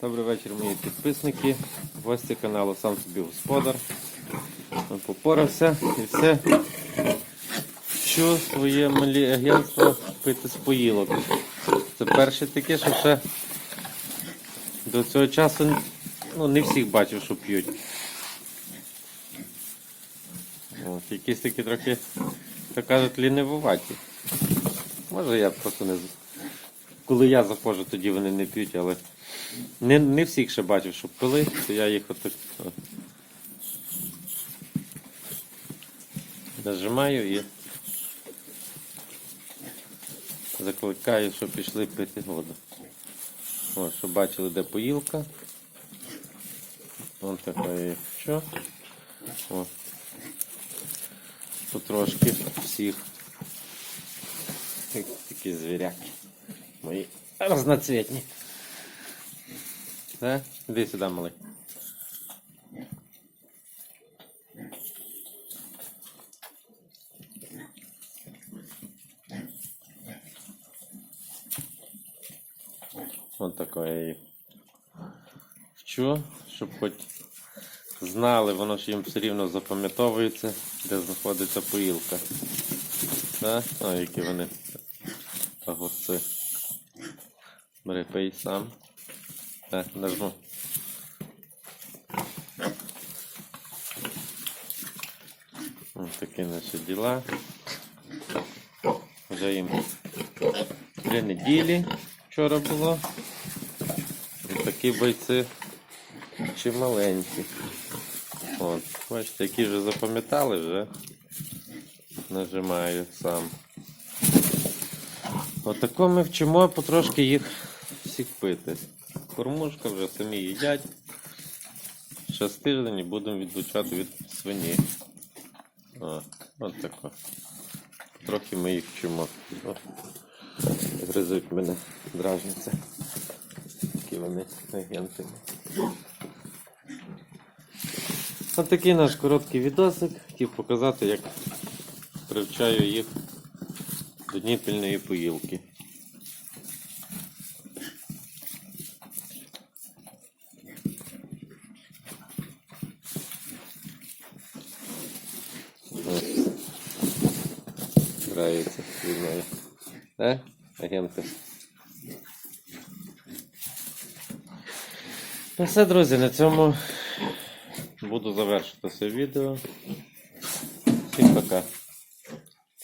Добрий вечір, мої підписники, гості каналу Сам собі господар. Попорався і все. Що своє малі агентство пити з поїлок. Це перше таке, що ще до цього часу ну, не всіх бачив, що п'ють. От, якісь такі трохи, так кажуть, лінивуваті. Може я просто не коли я заходжу, тоді вони не п'ють, але не, не всіх ще бачив, щоб пили, то я їх отак нажимаю і закликаю, щоб пішли пити воду. О, щоб бачили, де поїлка. Вон така є. Що? О. Потрошки всіх. Такі звіряки. Мої разноцветні. Да? Іди сюди, малий. Ось такое вчу, щоб хоч знали, воно ж їм все рівно запам'ятовується, де знаходиться поїлка. Да? О, які вони огурці. Бери пий сам. Так, нажму. Ось такі наші діла. Вже їм три неділі вчора було. Ось такі бойці чималенькі. От, бачите, які вже запам'ятали, вже нажимаю сам. Отако ми вчимо потрошки їх всіх пити. Кормушка вже самі їдять. Ще з тиждень і будемо відлучати від свині. О, от тако. Трохи ми їх вчимо. Гризуть мене, дражняться. Такі вони агенти. Ось такий наш короткий відосик. Хотів показати, як привчаю їх до дніпільної поїлки. Ось. Грається зі мною. Е? Агенти. Ну все, друзі, на цьому буду завершити це відео. Всім пока.